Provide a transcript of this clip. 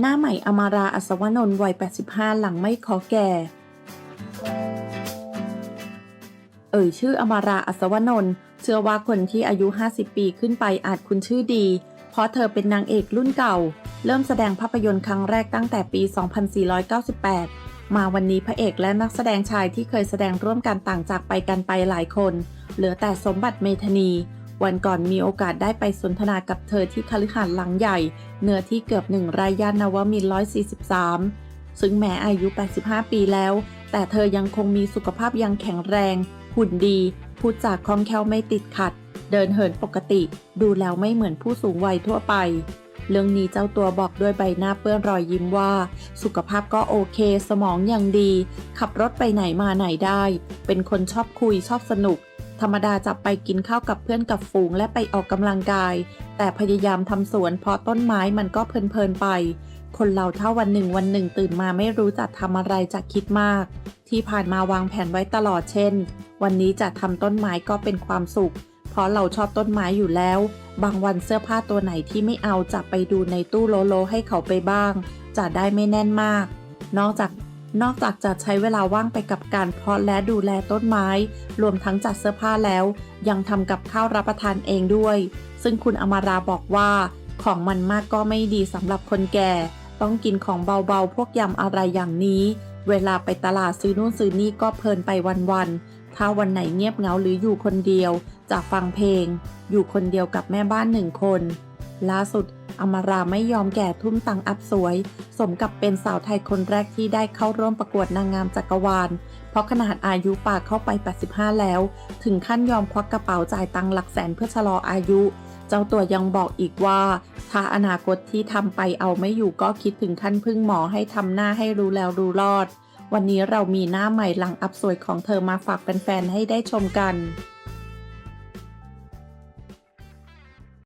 หน้าใหม่อมาราอัศวนนท์วัย 85 หลังไม่ขอแก่ เอ่ยชื่ออมาราอัศวนนท์เชื่อว่าคนที่อายุ 50 ปีขึ้นไปอาจคุ้นชื่อดี เพราะเธอเป็นนางเอกรุ่นเก่า เริ่มแสดงภาพยนตร์ครั้งแรกตั้งแต่ปี 2498 มาวันนี้พระเอกและนักแสดงชายที่เคยแสดงร่วมกันต่างจากไปกันไปหลายคน เหลือแต่สมบัติเมธนี วันก่อนมีโอกาสได้ไปสนทนากับเธอที่คฤหาสน์หลังใหญ่ เนื้อที่เกือบหนึ่งไร่ย่านนวมินทร์143 ซึ่งแม้อายุ 85 ปีแล้ว แต่เธอยังคงมีสุขภาพยังแข็งแรง หุ่นดีพูดจากคล่องแคล่วไม่ติดขัด เดินเหินปกติ ดูแล้วไม่เหมือนผู้สูงวัยทั่วไป เรื่องนี้เจ้าตัวบอกด้วยใบหน้าเปื้อนรอยยิ้มว่า สุขภาพก็โอเค สมองยังดี ขับรถไปไหนมาไหนได้ เป็นคนชอบคุยชอบสนุก ธรรมดาจะไปกินข้าวกับเพื่อนกับฝูงและไปออกกำลังกาย แต่พยายามทำสวนเพราะต้นไม้มันก็เพลินๆไป คนเราถ้าวันหนึ่งวันหนึ่งตื่นมาไม่รู้จะทำอะไรจะคิดมาก ที่ผ่านมาวางแผนไว้ตลอดเช่น วันนี้จะทำต้นไม้ก็เป็นความสุข เพราะเราชอบต้นไม้อยู่แล้ว บางวันเสื้อผ้าตัวไหนที่ไม่เอาจะไปดูในตู้โลโลให้เขาไปบ้าง จะได้ไม่แน่นมาก นอกจาก นอกจากจะใช้เวลาว่างไปกับการเพาะและดูแลต้นไม้ รวมทั้งจัดเสื้อผ้าแล้ว ยังทำกับข้าวรับประทานเองด้วย ซึ่งคุณอมาราบอกว่า ของมันมากก็ไม่ดีสำหรับคนแก่ ต้องกินของเบาๆ พวกยำอะไรอย่างนี้ เวลาไปตลาดซื้อนู่นซื้อนี่ก็เพลินไปวันๆ ถ้าวันไหนเงียบเหงาหรืออยู่คนเดียว จะฟังเพลง อยู่คนเดียวกับแม่บ้านหนึ่งคน ล่าสุด อมาราไม่ยอมแก่ทุ่มตังอัพสวย สมกับเป็นสาวไทยคนแรกที่ได้เข้าร่วมประกวดนางงามจักรวาล เพราะขนาดอายุป่ากเข้าไป 85 แล้ว ถึงขั้นยอมควักกระเป๋าจ่ายตังค์หลักแสนเพื่อชะลออายุ เจ้าตัวยังบอกอีกว่า ถ้าอนาคตที่ทำไปเอาไม่อยู่ก็คิดถึงขั้นพึ่งหมอให้ทำหน้าให้รู้แล้วรู้รอด วันนี้เรามีหน้าใหม่หลังอัพสวยของเธอมาฝากแฟนๆให้ได้ชมกัน